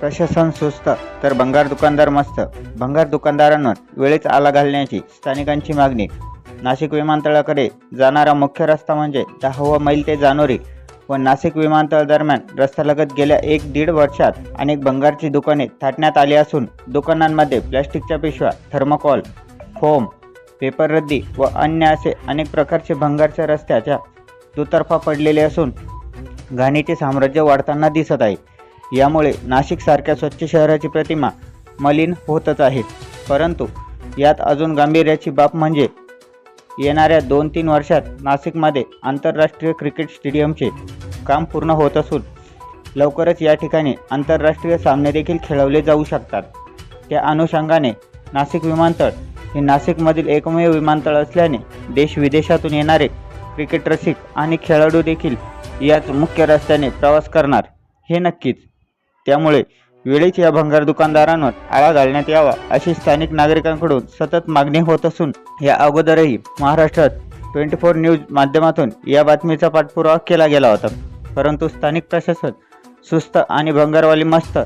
प्रशासन सुस्त तर भंगार दुकानदार मस्त. भंगार दुकानदारांवर वेळेच आला घालण्याची स्थानिकांची मागणी. नाशिक विमानतळाकडे जाणारा मुख्य रस्ता म्हणजे दहावा मैल ते जानोरी व नाशिक विमानतळ दरम्यान रस्त्यालगत गेल्या एक दीड वर्षात अनेक भंगारची दुकाने थाटण्यात आली असून दुकानांमध्ये प्लॅस्टिकच्या पिशव्या थर्मोकॉल फोम पेपर रद्दी व अन्य असे अनेक प्रकारचे भंगारच्या रस्त्याच्या दुतर्फा पडलेले असून घाणीचे साम्राज्य वाढताना दिसत आहे. यामुळे नाशिकसारख्या स्वच्छ शहराची प्रतिमा मलिन होतच आहे. परंतु यात अजून गांभीर्याची बाब म्हणजे येणाऱ्या दोन तीन वर्षात नाशिकमध्ये आंतरराष्ट्रीय क्रिकेट स्टेडियमचे काम पूर्ण होत असून लवकरच या ठिकाणी आंतरराष्ट्रीय सामने देखील खेळवले जाऊ शकतात. त्या अनुषंगाने नाशिक विमानतळ हे नाशिकमधील एकमेव विमानतळ असल्याने देश विदेशातून येणारे क्रिकेट रसिक आणि खेळाडू देखील याच मुख्य रस्त्याने प्रवास करणार हे नक्कीच त्यामुळे वेळेच या भंगार दुकानदारांवर आळा घालण्यात यावा अशी स्थानिक नागरिकांकडून सतत मागणी होत असून या अगोदरही महाराष्ट्रात ट्वेंटी फोर न्यूज माध्यमातून या बातमीचा पाठपुरावा केला गेला होता. परंतु स्थानिक प्रशासन सुस्त आणि भंगारवाली मस्त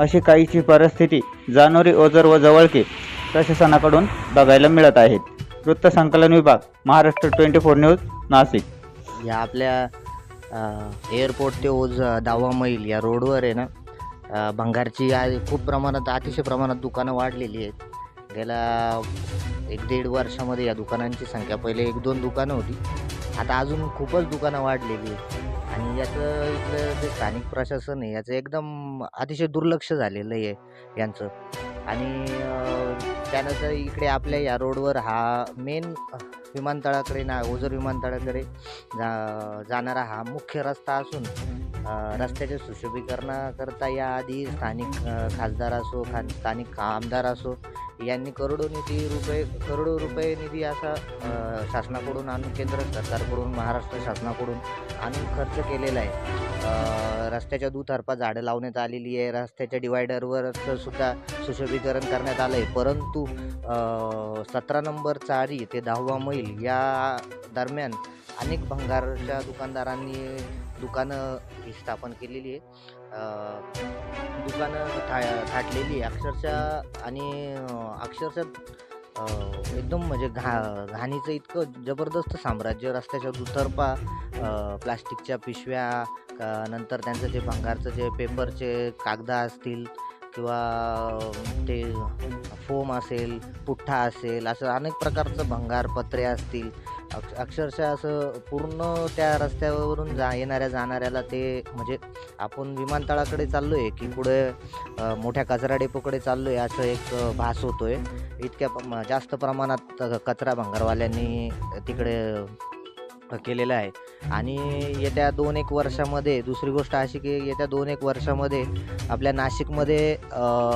अशी काहीची परिस्थिती जानोरी ओझर व जवळके प्रशासनाकडून बघायला मिळत आहेत वृत्तसंकलन विभाग Maharashtra twenty four news Nashik. या आपल्या एअरपोर्ट ते ओझ दावा मैल या रोडवर आहे ना भंगारची आज खूप प्रमाणात अतिशय प्रमाणात दुकानं वाढलेली आहेत. गेल्या एक दीड वर्षामध्ये या दुकानांची संख्या पहिले एक दोन दुकानं होती. आता अजून खूपच दुकानं वाढलेली आहेत. आणि याचं इथलं जे स्थानिक प्रशासन आहे याचं एकदम अतिशय दुर्लक्ष झालेलं आहे यांचं. आणि त्यानंतर इकडे आपल्या या रोडवर हा मेन विमानतळाकडे ना ओझर विमानतळाकडे जा जाणारा हा मुख्य रस्ता असून रस्त्याच्या सुशोभीकरणाकरता याआधी स्थानिक खासदार असो खा स्थानिक आमदार असो यांनी करोडो निधी रुपये करोडो रुपये निधी असा शासनाकडून आणून केंद्र सरकारकडून महाराष्ट्र शासनाकडून आणून खर्च केलेला आहे. रस्त्याच्या दुतर्फा झाडं लावण्यात आलेली आहे. रस्त्याच्या डिवायडरवर सुद्धा सुशोभीकरण करण्यात आलं आहे परंतु सतरा नंबर चारी ते दहावा मैल या दरम्यान अनेक भंगारच्या दुकानदारांनी दुकानं ही स्थापन केलेली आहे दुकानं था थाटलेली अक्षरशः आणि अक्षरशः एकदम म्हणजे घा घाणीचं इतकं जबरदस्त साम्राज्य रस्त्याच्या दुतर्फा प्लास्टिकच्या पिशव्या नंतर त्यांचं जे भंगारचं जे पेपरचे कागदा असतील किंवा ते फोम असेल पुठ्ठा असेल असं अनेक प्रकारचं भंगार पत्रे असतील अक्ष अक्षरशः असं पूर्ण त्या रस्त्यावरून जा येणाऱ्या जाणाऱ्याला ते म्हणजे आपण विमानतळाकडे चाललो आहे की पुढे मोठ्या कचरा डेपोकडे चाललो आहे असं एक भास होतो आहे इतक्या जास्त प्रमाणात कचरा भंगारवाल्यांनी तिकडे केलेलं आहे. आणि येत्या दोन एक वर्षामध्ये दुसरी गोष्ट अशी की येत्या दोन एक वर्षामध्ये आपल्या नाशिकमध्ये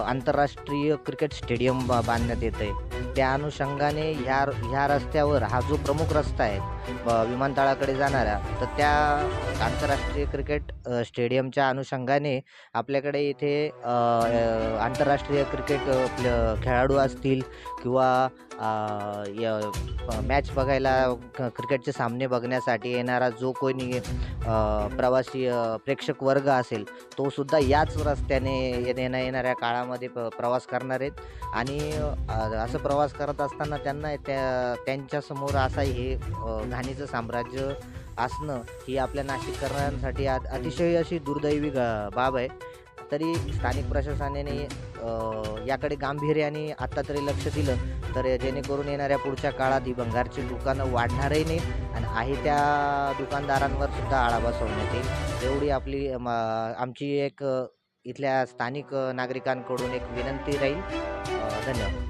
आंतरराष्ट्रीय क्रिकेट स्टेडियम बांधण्यात येतं आहे त्या अनुषंगाने ह्या ह्या रस्त्यावर हा जो प्रमुख रस्ता आहे विमानतळाकडे जाणारा तर त्या आंतरराष्ट्रीय क्रिकेट स्टेडियमच्या अनुषंगाने आपल्याकडे इथे आंतरराष्ट्रीय क्रिकेट प्ल- खेळाडू असतील किंवा मॅच बघायला क- क्रिकेटचे सामने बघण्यासाठी येणारा जो कोणी प्रवासी प्रेक्षक वर्ग असेल तो सुद्धा याच रस्त्याने येण्या येणाऱ्या काळामध्ये प प्रवास करणार आहेत. आणि असं प्रवास करत असताना त्यांना त्या त्यांच्यासमोर असा हे घाणीचं साम्राज्य असणं ही आपल्या नाशिककरांसाठी अतिशय अशी दुर्दैवी ग- बाब आहे. तरी स्थानिक प्रशासनाने याकडे गांभीर्याने आत्ता तरी लक्ष दिलं. तर जेणेकरून येणाऱ्या पुढच्या काळात ही भंगारची दुकानं वाढणारही नाही आणि आहे त्या दुकानदारांवर सुद्धा आळा बसवण्यात येईल. एवढी आपली आमची एक इथल्या स्थानिक नागरिकांकडून एक विनंती राहील. धन्यवाद.